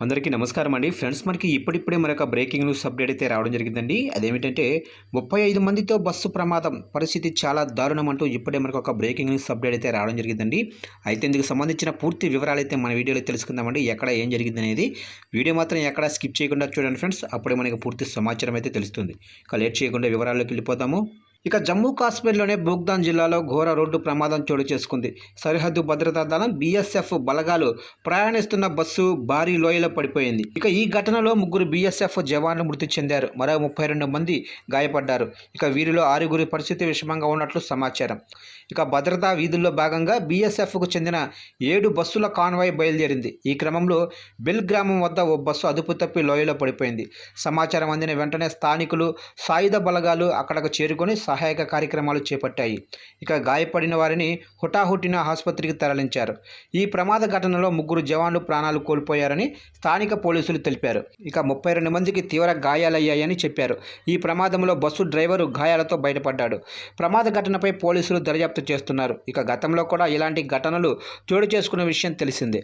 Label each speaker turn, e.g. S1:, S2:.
S1: అందరికీ నమస్కారం అండి. ఫ్రెండ్స్ మనకి ఇప్పుడిప్పుడే మరొక బ్రేకింగ్ న్యూస్ అప్డేట్ అయితే రావడం జరిగిందండి. అదేమిటంటే ముప్పై ఐదు మందితో బస్సు ప్రమాదం పరిస్థితి చాలా దారుణం అంటూ ఇప్పుడే మనకు ఒక బ్రేకింగ్ న్యూస్ అప్డేట్ అయితే రావడం జరిగిందండి. అయితే ఇందుకు సంబంధించిన పూర్తి వివరాలు అయితే మన వీడియోలో తెలుసుకుందామండి. ఎక్కడ ఏం జరిగింది అనేది వీడియో మాత్రం ఎక్కడ స్కిప్ చేయకుండా చూడండి ఫ్రెండ్స్. అప్పుడే మనకి పూర్తి సమాచారం అయితే తెలుస్తుంది. ఇక లేట్ చేయకుండా వివరాల్లోకి వెళ్ళిపోతాము ఇక జమ్మూ కాశ్మీర్లోనే బోగ్దాన్ జిల్లాలో ఘోర రోడ్డు ప్రమాదం చోటు చేసుకుంది. సరిహద్దు భద్రతా దళం బీఎస్ఎఫ్ బలగాలు ప్రయాణిస్తున్న బస్సు భారీ లోయలో పడిపోయింది. ఇక ఈ ఘటనలో ముగ్గురు బీఎస్ఎఫ్ జవాన్లు మృతి చెందారు. మరో ముప్పై రెండు మంది గాయపడ్డారు. ఇక వీరిలో ఆరుగురి పరిస్థితి విషమంగా ఉన్నట్లు సమాచారం. ఇక భద్రతా వీధుల్లో భాగంగా బీఎస్ఎఫ్కు చెందిన ఏడు బస్సుల కాన్వాయ్ బయలుదేరింది. ఈ క్రమంలో బెల్ గ్రామం వద్ద ఓ బస్సు అదుపు తప్పి లోయలో పడిపోయింది. సమాచారం అందిన వెంటనే స్థానికులు సాయుధ బలగాలు అక్కడకు చేరుకొని సహాయక కార్యక్రమాలు చేపట్టాయి. ఇక గాయపడిన వారిని హుటాహుటిన ఆసుపత్రికి తరలించారు. ఈ ప్రమాద ఘటనలో ముగ్గురు జవాన్లు ప్రాణాలు కోల్పోయారని స్థానిక పోలీసులు తెలిపారు. ఇక ముప్పై రెండు మందికి తీవ్ర గాయాలయ్యాయని చెప్పారు. ఈ ప్రమాదంలో బస్సు డ్రైవరు గాయాలతో బయటపడ్డాడు. ప్రమాద ఘటనపై పోలీసులు దర్యాప్తు చేస్తున్నారు. ఇక గతంలో కూడా ఇలాంటి ఘటనలు చోటు చేసుకున్న విషయం తెలిసిందే.